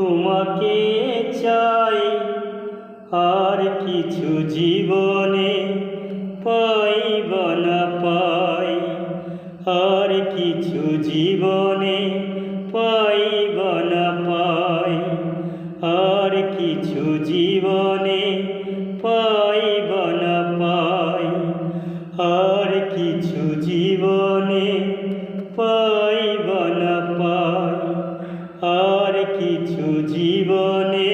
তোমাকে চাই আর কিছু জীবনে পাই বা না পাই, আর কিছু জীবনে পাই বা না পাই, আর কিছু জীবনে পাই বা না পাই, আর কিছু জীবনে পাই জীবনে